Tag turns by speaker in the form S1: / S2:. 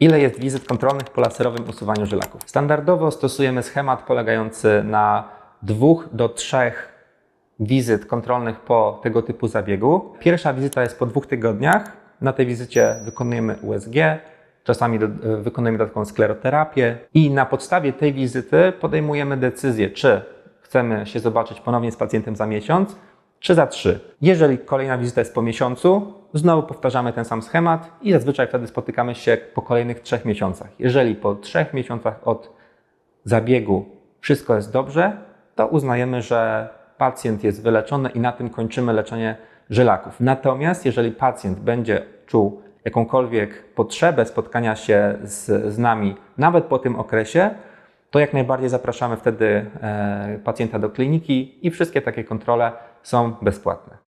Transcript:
S1: Ile jest wizyt kontrolnych po laserowym usuwaniu żylaków? Standardowo stosujemy schemat polegający na dwóch do trzech wizyt kontrolnych po tego typu zabiegu. Pierwsza wizyta jest po dwóch tygodniach. Na tej wizycie wykonujemy USG, czasami do, e, wykonujemy dodatkową skleroterapię i na podstawie tej wizyty podejmujemy decyzję, czy chcemy się zobaczyć ponownie z pacjentem za miesiąc, czy za trzy. Jeżeli kolejna wizyta jest po miesiącu, znowu powtarzamy ten sam schemat i zazwyczaj wtedy spotykamy się po kolejnych trzech miesiącach. Jeżeli po trzech miesiącach od zabiegu wszystko jest dobrze, to uznajemy, że pacjent jest wyleczony i na tym kończymy leczenie żylaków. Natomiast jeżeli pacjent będzie czuł jakąkolwiek potrzebę spotkania się z, z nami nawet po tym okresie, to jak najbardziej zapraszamy wtedy e, pacjenta do kliniki i wszystkie takie kontrole są bezpłatne.